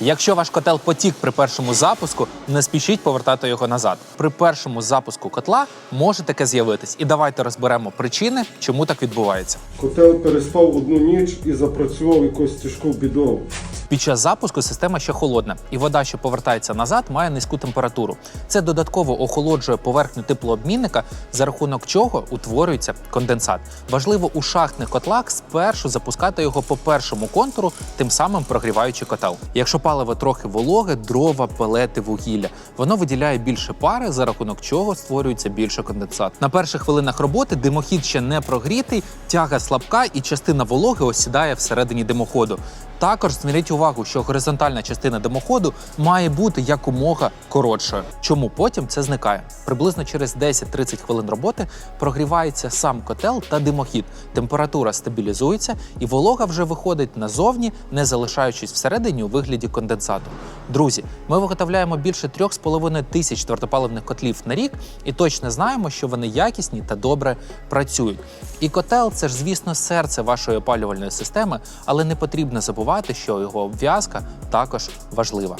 Якщо ваш котел потік при першому запуску, не спішіть повертати його назад. При першому запуску котла може таке з'явитись. І давайте розберемо причини, чому так відбувається. Котел переспав одну ніч і запрацював якось тяжку бідову. Під час запуску система ще холодна, і вода, що повертається назад, має низьку температуру. Це додатково охолоджує поверхню теплообмінника, за рахунок чого утворюється конденсат. Важливо у шахтних котлах спершу запускати його по першому контуру, тим самим прогріваючи котел. Якщо паливо трохи вологе, дрова, пелети, вугілля, воно виділяє більше пари, за рахунок чого створюється більше конденсат. На перших хвилинах роботи димохід ще не прогрітий, тяга слабка і частина вологи осідає всередині димоходу. Також зверніть увагу, що горизонтальна частина димоходу має бути якомога коротшою. Чому потім це зникає? Приблизно через 10-30 хвилин роботи прогрівається сам котел та димохід. Температура стабілізується, і волога вже виходить назовні, не залишаючись всередині у вигляді конденсату. Друзі, ми виготовляємо більше 3,5 тисяч твердопаливних котлів на рік і точно знаємо, що вони якісні та добре працюють. І котел це ж, звісно, серце вашої опалювальної системи, але не потрібно забувати, що його обв'язка також важлива.